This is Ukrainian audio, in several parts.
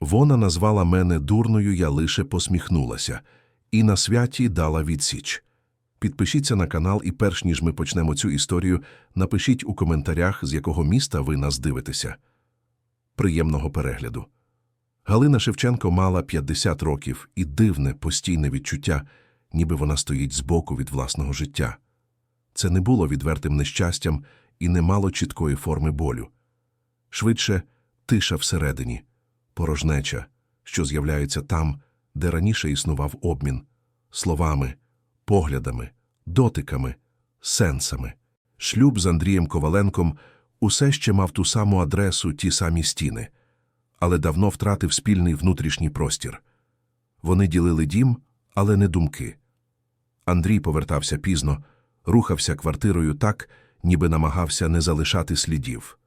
Вона назвала мене дурною, я лише посміхнулася, і на святі дала відсіч. Підпишіться на канал і перш ніж ми почнемо цю історію, напишіть у коментарях, з якого міста ви нас дивитеся. Приємного перегляду. Галина Шевченко мала 50 років і дивне постійне відчуття, ніби вона стоїть збоку від власного життя. Це не було відвертим нещастям і не мало чіткої форми болю. Швидше тиша всередині, порожнеча, що з'являється там, де раніше існував обмін словами, поглядами, дотиками, сенсами. Шлюб з Андрієм Коваленком усе ще мав ту саму адресу, ті самі стіни, але давно втратив спільний внутрішній простір. Вони ділили дім, але не думки. Андрій повертався пізно, рухався квартирою так, ніби намагався не залишати слідів.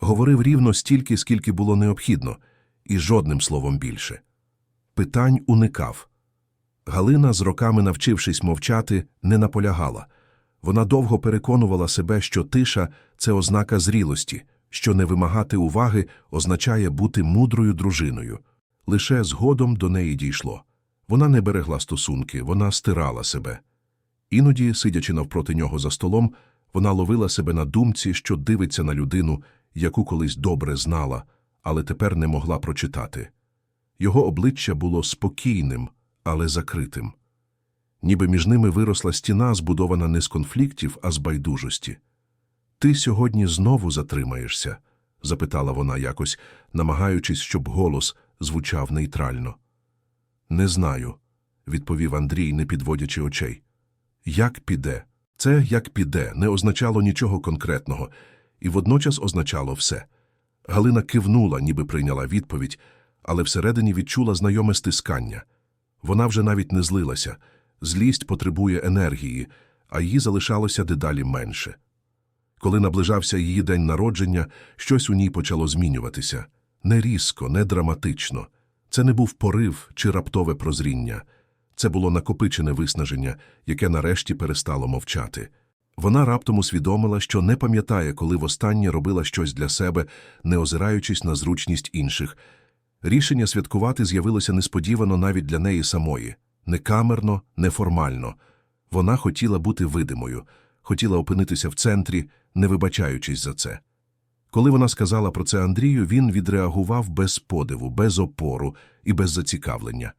Говорив рівно стільки, скільки було необхідно, і жодним словом більше. Питань уникав. Галина, з роками навчившись мовчати, не наполягала. Вона довго переконувала себе, що тиша це ознака зрілості, що не вимагати уваги означає бути мудрою дружиною. Лише згодом до неї дійшло. Вона не берегла стосунки, вона стирала себе. Іноді, сидячи навпроти нього за столом, вона ловила себе на думці, що дивиться на людину, яку колись добре знала, але тепер не могла прочитати. Його обличчя було спокійним, але закритим. Ніби між ними виросла стіна, збудована не з конфліктів, а з байдужості. Ти сьогодні знову затримаєшся? запитала вона якось, намагаючись, щоб голос звучав нейтрально. Не знаю, відповів Андрій, не підводячи очей. Як піде? Це як піде не означало нічого конкретного, і водночас означало все. Галина кивнула, ніби прийняла відповідь, але всередині відчула знайоме стискання. Вона вже навіть не злилася. Злість потребує енергії, а її залишалося дедалі менше. Коли наближався її день народження, щось у ній почало змінюватися. Не різко, не драматично. Це не був порив чи раптове прозріння. Це було накопичене виснаження, яке нарешті перестало мовчати. Вона раптом усвідомила, що не пам'ятає, коли востаннє робила щось для себе, не озираючись на зручність інших. Рішення святкувати з'явилося несподівано навіть для неї самої. Не камерно, не формально. Вона хотіла бути видимою, хотіла опинитися в центрі, не вибачаючись за це. Коли вона сказала про це Андрію, він відреагував без подиву, без опору і без зацікавлення.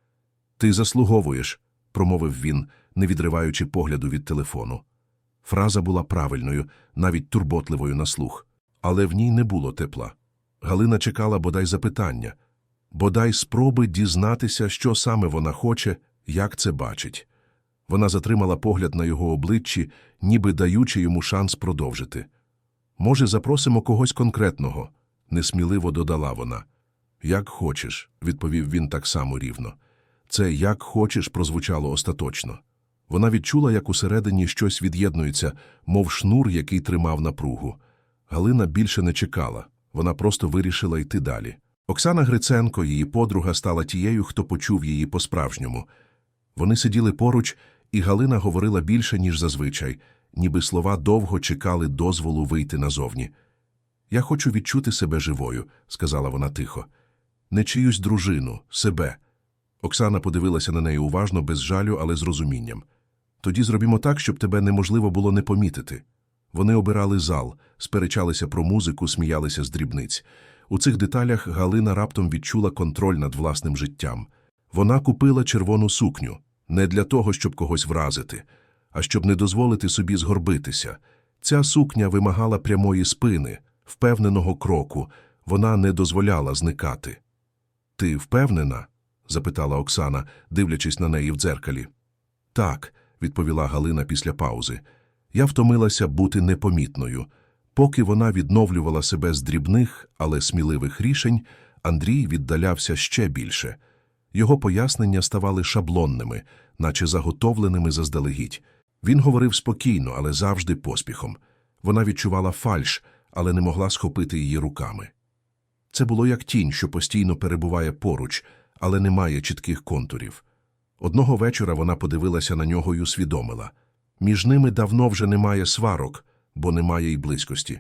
Ти заслуговуєш, промовив він, не відриваючи погляду від телефону. Фраза була правильною, навіть турботливою на слух, але в ній не було тепла. Галина чекала бодай запитання, бодай спроби дізнатися, що саме вона хоче, як це бачить. Вона затримала погляд на його обличчі, ніби даючи йому шанс продовжити. Може, запросимо когось конкретного, несміливо додала вона. Як хочеш, відповів він так само рівно. Це як хочеш прозвучало остаточно. Вона відчула, як усередині щось від'єднується, мов шнур, який тримав напругу. Галина більше не чекала, вона просто вирішила йти далі. Оксана Гриценко, її подруга, стала тією, хто почув її по-справжньому. Вони сиділи поруч, і Галина говорила більше, ніж зазвичай, ніби слова довго чекали дозволу вийти назовні. Я хочу відчути себе живою, сказала вона тихо. Не чиюсь дружину, себе. Оксана подивилася на неї уважно, без жалю, але з розумінням. Тоді зробімо так, щоб тебе неможливо було не помітити. Вони обирали зал, сперечалися про музику, сміялися з дрібниць. У цих деталях Галина раптом відчула контроль над власним життям. Вона купила червону сукню не для того, щоб когось вразити, а щоб не дозволити собі згорбитися. Ця сукня вимагала прямої спини, впевненого кроку, вона не дозволяла зникати. Ти впевнена? запитала Оксана, дивлячись на неї в дзеркалі. Так, відповіла Галина після паузи. Я втомилася бути непомітною. Поки вона відновлювала себе з дрібних, але сміливих рішень, Андрій віддалявся ще більше. Його пояснення ставали шаблонними, наче заготовленими заздалегідь. Він говорив спокійно, але завжди поспіхом. Вона відчувала фальш, але не могла схопити її руками. Це було як тінь, що постійно перебуває поруч, але не має чітких контурів. Одного вечора вона подивилася на нього й усвідомила. Між ними давно вже немає сварок, бо немає й близькості.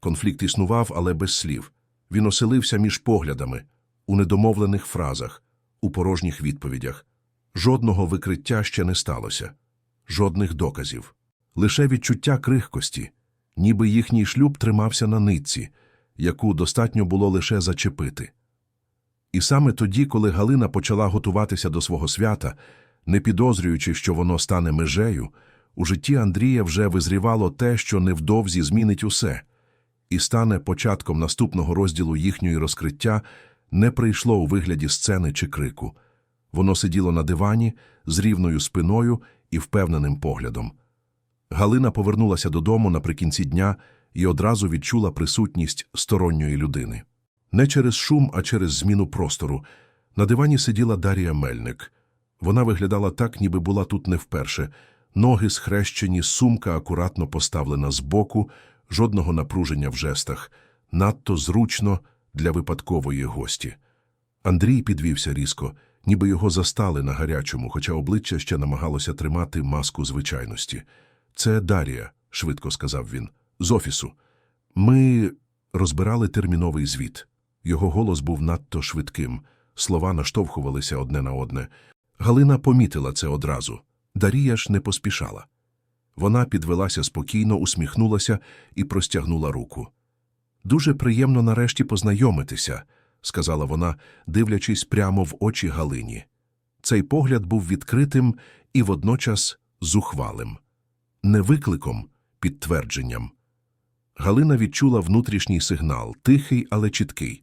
Конфлікт існував, але без слів. Він оселився між поглядами, у недомовлених фразах, у порожніх відповідях. Жодного викриття ще не сталося, жодних доказів. Лише відчуття крихкості, ніби їхній шлюб тримався на нитці, яку достатньо було лише зачепити. І саме тоді, коли Галина почала готуватися до свого свята, не підозрюючи, що воно стане межею, у житті Андрія вже визрівало те, що невдовзі змінить усе, і стане початком наступного розділу їхньої розкриття не прийшло у вигляді сцени чи крику. Воно сиділо на дивані з рівною спиною і впевненим поглядом. Галина повернулася додому наприкінці дня і одразу відчула присутність сторонньої людини. Не через шум, а через зміну простору. На дивані сиділа Дарія Мельник. Вона виглядала так, ніби була тут не вперше. Ноги схрещені, сумка акуратно поставлена збоку, жодного напруження в жестах, надто зручно для випадкової гості. Андрій підвівся різко, ніби його застали на гарячому, хоча обличчя ще намагалося тримати маску звичайності. Це Дарія, швидко сказав він, з офісу. Ми розбирали терміновий звіт. Його голос був надто швидким, слова наштовхувалися одне на одне. Галина помітила це одразу. Дарія ж не поспішала. Вона підвелася спокійно, усміхнулася і простягнула руку. Дуже приємно нарешті познайомитися, сказала вона, дивлячись прямо в очі Галині. Цей погляд був відкритим і водночас зухвалим. Не викликом, підтвердженням. Галина відчула внутрішній сигнал, тихий, але чіткий.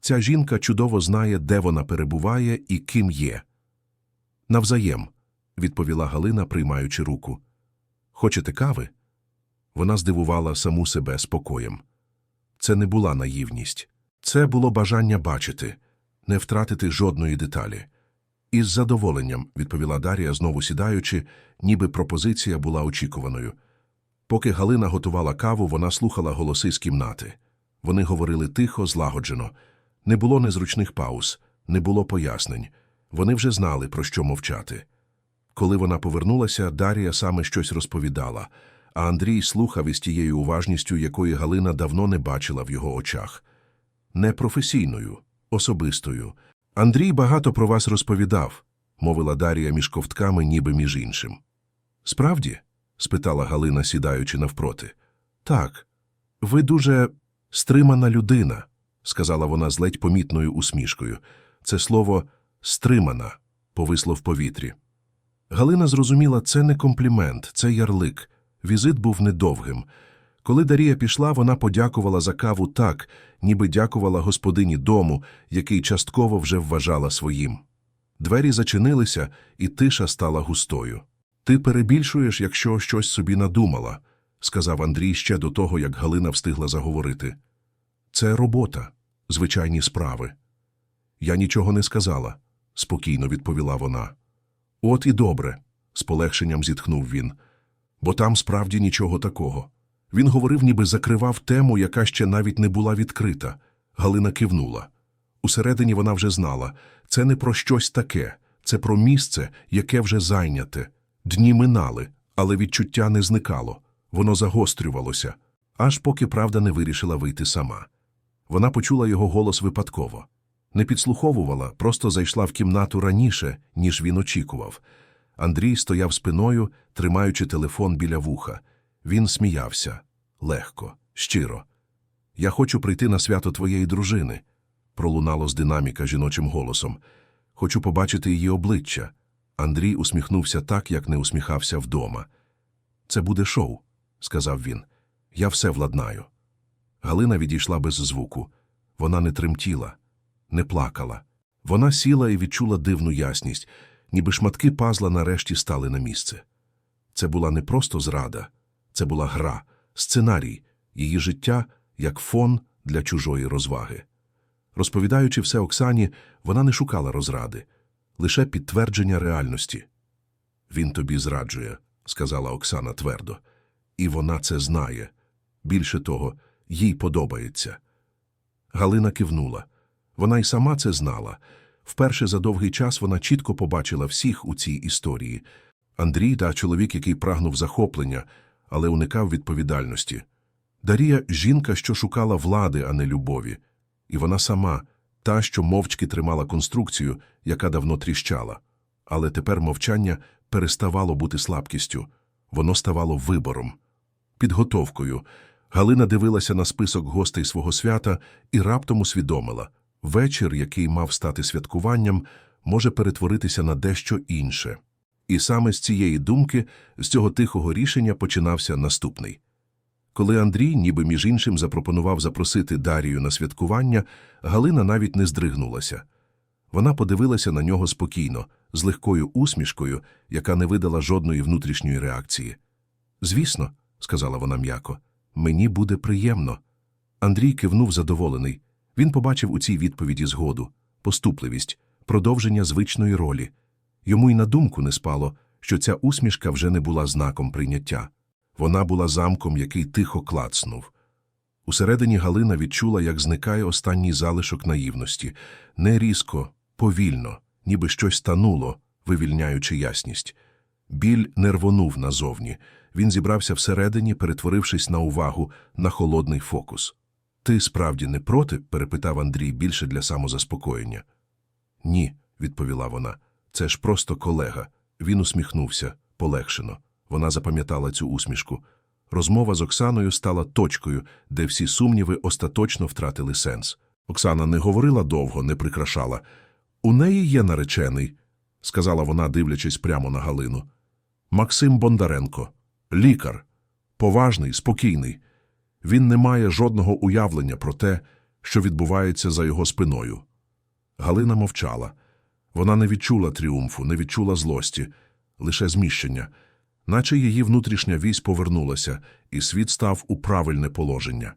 Ця жінка чудово знає, де вона перебуває і ким є. Навзаєм, відповіла Галина, приймаючи руку. Хочете кави? Вона здивувала саму себе спокоєм. Це не була наївність. Це було бажання бачити, не втратити жодної деталі. Із задоволенням, відповіла Дар'я, знову сідаючи, ніби пропозиція була очікуваною. Поки Галина готувала каву, вона слухала голоси з кімнати. Вони говорили тихо, злагоджено. Не було незручних пауз, не було пояснень. Вони вже знали, про що мовчати. Коли вона повернулася, Дар'я саме щось розповідала, а Андрій слухав із тією уважністю, якої Галина давно не бачила в його очах. Не професійною, особистою. Андрій багато про вас розповідав, мовила Дар'я між ковтками, ніби між іншим. Справді? спитала Галина, сідаючи навпроти. Так, ви дуже стримана людина, сказала вона з ледь помітною усмішкою. Це слово стримана повисло в повітрі. Галина зрозуміла, це не комплімент, це ярлик. Візит був недовгим. Коли Дарія пішла, вона подякувала за каву так, ніби дякувала господині дому, який частково вже вважала своїм. Двері зачинилися, і тиша стала густою. Ти перебільшуєш, якщо щось собі надумала, сказав Андрій ще до того, як Галина встигла заговорити. Це робота, звичайні справи. Я нічого не сказала, спокійно відповіла вона. От і добре, з полегшенням зітхнув він, бо там справді нічого такого. Він говорив, ніби закривав тему, яка ще навіть не була відкрита. Галина кивнула. Усередині вона вже знала це не про щось таке, це про місце, яке вже зайняте. Дні минали, але відчуття не зникало, воно загострювалося, аж поки правда не вирішила вийти сама. Вона почула його голос випадково. Не підслуховувала, просто зайшла в кімнату раніше, ніж він очікував. Андрій стояв спиною, тримаючи телефон біля вуха. Він сміявся легко, щиро. Я хочу прийти на свято твоєї дружини, пролунало з динаміка жіночим голосом. Хочу побачити її обличчя. Андрій усміхнувся так, як не усміхався вдома. Це буде шоу, сказав він. Я все владнаю. Галина відійшла без звуку. Вона не тремтіла, не плакала. Вона сіла і відчула дивну ясність, ніби шматки пазла нарешті стали на місце. Це була не просто зрада, це була гра, сценарій, її життя як фон для чужої розваги. Розповідаючи все Оксані, вона не шукала розради, лише підтвердження реальності. Він тобі зраджує, сказала Оксана твердо, і вона це знає. Більше того, їй подобається. Галина кивнула. Вона й сама це знала. Вперше за довгий час вона чітко побачила всіх у цій історії. Андрій та чоловік, який прагнув захоплення, але уникав відповідальності. Дарія – жінка, що шукала влади, а не любові. І вона сама та, що мовчки тримала конструкцію, яка давно тріщала. Але тепер мовчання переставало бути слабкістю, воно ставало вибором, підготовкою. Галина дивилася на список гостей свого свята і раптом усвідомила – вечір, який мав стати святкуванням, може перетворитися на дещо інше. І саме з цієї думки, з цього тихого рішення починався наступний. Коли Андрій, ніби між іншим, запропонував запросити Дарію на святкування, Галина навіть не здригнулася. Вона подивилася на нього спокійно, з легкою усмішкою, яка не видала жодної внутрішньої реакції. Звісно, сказала вона м'яко, мені буде приємно. Андрій кивнув задоволений. Він побачив у цій відповіді згоду, поступливість, продовження звичної ролі. Йому й на думку не спало, що ця усмішка вже не була знаком прийняття. Вона була замком, який тихо клацнув. Усередині Галина відчула, як зникає останній залишок наївності. Не різко, повільно, ніби щось тануло, вивільняючи ясність. Біль не рвонув назовні. Він зібрався всередині, перетворившись на увагу, на холодний фокус. Ти справді не проти? перепитав Андрій більше для самозаспокоєння. Ні, відповіла вона. Це ж просто колега. Він усміхнувся, полегшено. Вона запам'ятала цю усмішку. Розмова з Оксаною стала точкою, де всі сумніви остаточно втратили сенс. Оксана не говорила довго, не прикрашала. У неї є наречений, сказала вона, дивлячись прямо на Галину. Максим Бондаренко, лікар, поважний, спокійний. Він не має жодного уявлення про те, що відбувається за його спиною. Галина мовчала. Вона не відчула тріумфу, не відчула злості, лише зміщення, наче її внутрішня вісь повернулася, і світ став у правильне положення.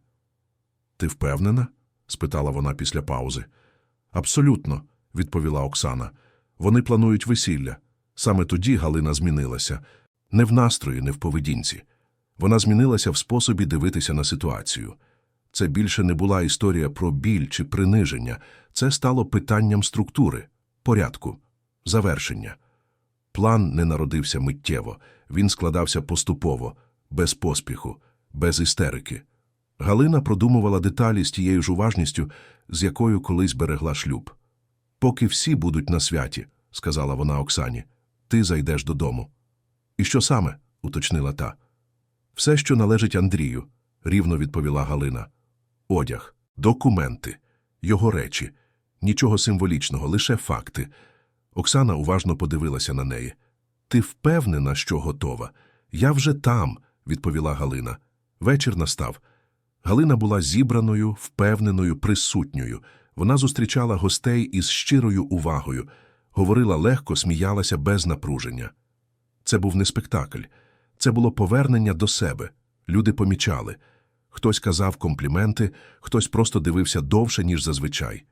Ти впевнена? спитала вона після паузи. Абсолютно, відповіла Оксана. Вони планують весілля. Саме тоді Галина змінилася. Не в настрої, не в поведінці. Вона змінилася в способі дивитися на ситуацію. Це більше не була історія про біль чи приниження, це стало питанням структури, порядку, завершення. План не народився миттєво, він складався поступово, без поспіху, без істерики. Галина продумувала деталі з тією ж уважністю, з якою колись берегла шлюб. Поки всі будуть на святі, сказала вона Оксані, ти зайдеш додому. І що саме? уточнила та. Все, що належить Андрію, рівно відповіла Галина. Одяг, документи, його речі, нічого символічного, лише факти. Оксана уважно подивилася на неї. Ти впевнена, що готова? Я вже там, відповіла Галина. Вечір настав. Галина була зібраною, впевненою, присутньою. Вона зустрічала гостей із щирою увагою, говорила легко, сміялася без напруження. Це був не спектакль, це було повернення до себе. Люди помічали. Хтось казав компліменти, хтось просто дивився довше, ніж зазвичай.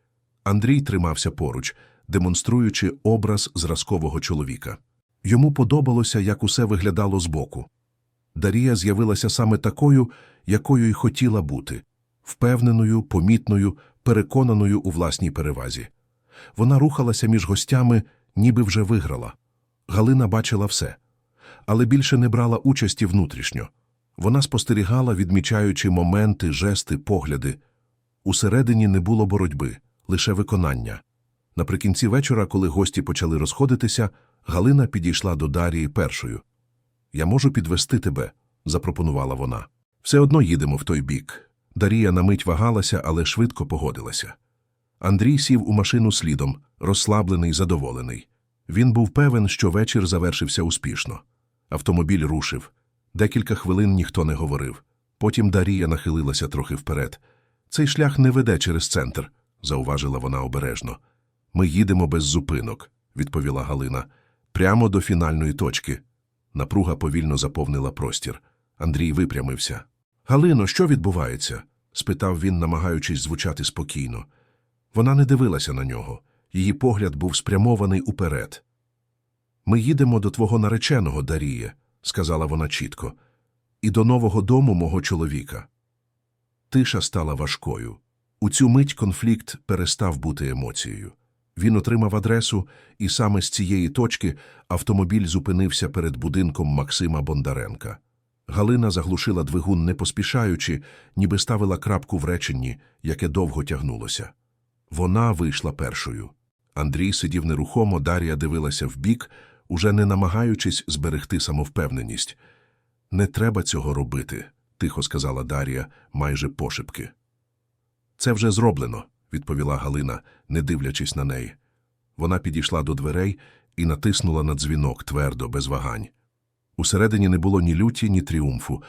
Андрій тримався поруч, демонструючи образ зразкового чоловіка. Йому подобалося, як усе виглядало збоку. Дарія з'явилася саме такою, якою й хотіла бути впевненою, помітною, переконаною у власній перевазі. Вона рухалася між гостями, ніби вже виграла. Галина бачила все, але більше не брала участі внутрішньо. Вона спостерігала, відмічаючи моменти, жести, погляди. Усередині не було боротьби, лише виконання. Наприкінці вечора, коли гості почали розходитися, Галина підійшла до Дарії першою. Я можу підвести тебе, запропонувала вона. Все одно їдемо в той бік. Дарія на мить вагалася, але швидко погодилася. Андрій сів у машину слідом, розслаблений, задоволений. Він був певен, що вечір завершився успішно. Автомобіль рушив. Декілька хвилин ніхто не говорив. Потім Дарія нахилилася трохи вперед. Цей шлях не веде через центр, зауважила вона обережно. Ми їдемо без зупинок, відповіла Галина. Прямо до фінальної точки. Напруга повільно заповнила простір. Андрій випрямився. Галино, що відбувається? спитав він, намагаючись звучати спокійно. Вона не дивилася на нього. Її погляд був спрямований уперед. Ми їдемо до твого нареченого, Даріє, сказала вона чітко, і до нового дому мого чоловіка. Тиша стала важкою. У цю мить конфлікт перестав бути емоцією. Він отримав адресу, і саме з цієї точки автомобіль зупинився перед будинком Максима Бондаренка. Галина заглушила двигун не поспішаючи, ніби ставила крапку в реченні, яке довго тягнулося. Вона вийшла першою. Андрій сидів нерухомо, Дар'я дивилася вбік, уже не намагаючись зберегти самовпевненість. Не треба цього робити, тихо сказала Дар'я, майже пошепки. Це вже зроблено, відповіла Галина, не дивлячись на неї. Вона підійшла до дверей і натиснула на дзвінок твердо, без вагань. Усередині не було ні люті, ні тріумфу,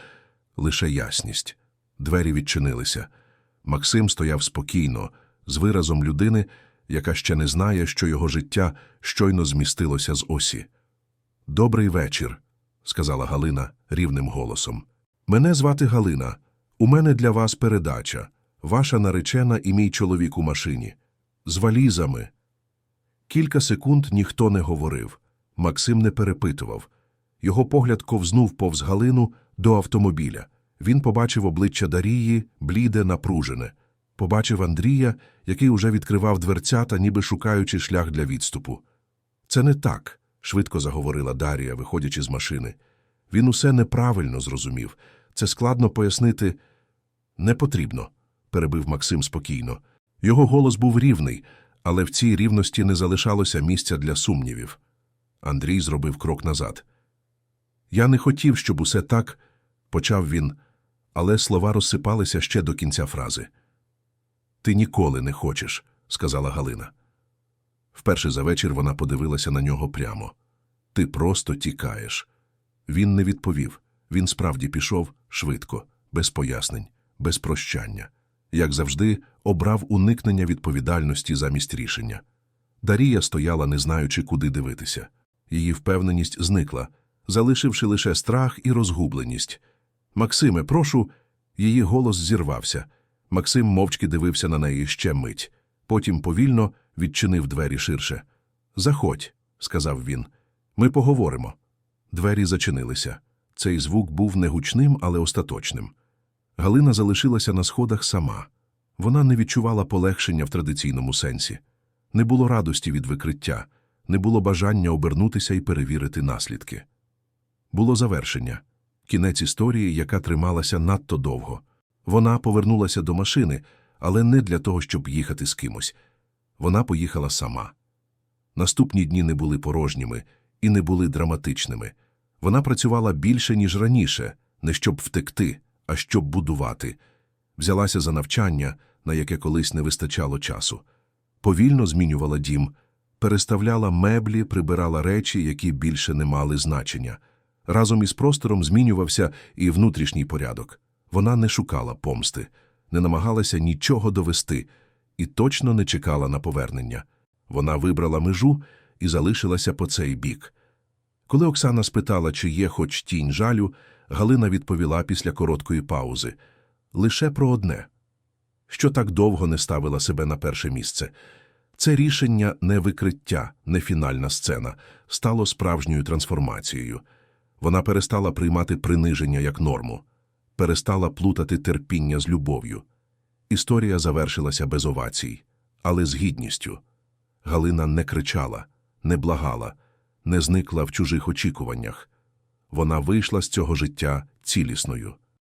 лише ясність. Двері відчинилися. Максим стояв спокійно, з виразом людини, яка ще не знає, що його життя щойно змістилося з осі. Добрий вечір, сказала Галина рівним голосом. Мене звати Галина. У мене для вас передача. Ваша наречена і мій чоловік у машині. З валізами. Кілька секунд ніхто не говорив. Максим не перепитував. Його погляд ковзнув повз Галину до автомобіля. Він побачив обличчя Дарії, бліде, напружене. Побачив Андрія, який уже відкривав дверцята, ніби шукаючи шлях для відступу. Це не так, швидко заговорила Дарія, виходячи з машини. Він усе неправильно зрозумів. Це складно пояснити. Не потрібно, перебив Максим спокійно. Його голос був рівний, але в цій рівності не залишалося місця для сумнівів. Андрій зробив крок назад. Я не хотів, щоб усе так, почав він, але слова розсипалися ще до кінця фрази. Ти ніколи не хочеш, сказала Галина. Вперше за вечір вона подивилася на нього прямо. Ти просто тікаєш. Він не відповів. Він справді пішов швидко, без пояснень, без прощання. Як завжди, обрав уникнення відповідальності замість рішення. Дарія стояла, не знаючи, куди дивитися. Її впевненість зникла, залишивши лише страх і розгубленість. Максиме, прошу. Її голос зірвався. Максим мовчки дивився на неї ще мить. Потім повільно відчинив двері ширше. Заходь, сказав він. Ми поговоримо. Двері зачинилися. Цей звук був не гучним, але остаточним. Галина залишилася на сходах сама. Вона не відчувала полегшення в традиційному сенсі. Не було радості від викриття, не було бажання обернутися і перевірити наслідки. Було завершення кінець історії, яка трималася надто довго. Вона повернулася до машини, але не для того, щоб їхати з кимось. Вона поїхала сама. Наступні дні не були порожніми і не були драматичними. Вона працювала більше, ніж раніше, не щоб втекти, а щоб будувати. Взялася за навчання, на яке колись не вистачало часу. Повільно змінювала дім, переставляла меблі, прибирала речі, які більше не мали значення. Разом із простором змінювався і внутрішній порядок. Вона не шукала помсти, не намагалася нічого довести і точно не чекала на повернення. Вона вибрала межу і залишилася по цей бік. Коли Оксана спитала, чи є хоч тінь жалю, Галина відповіла після короткої паузи лише про одне що так довго не ставила себе на перше місце. Це рішення не викриття, не фінальна сцена, стало справжньою трансформацією. Вона перестала приймати приниження як норму, перестала плутати терпіння з любов'ю. Історія завершилася без овацій, але з гідністю. Галина не кричала, не благала, не зникла в чужих очікуваннях. Вона вийшла з цього життя цілісною.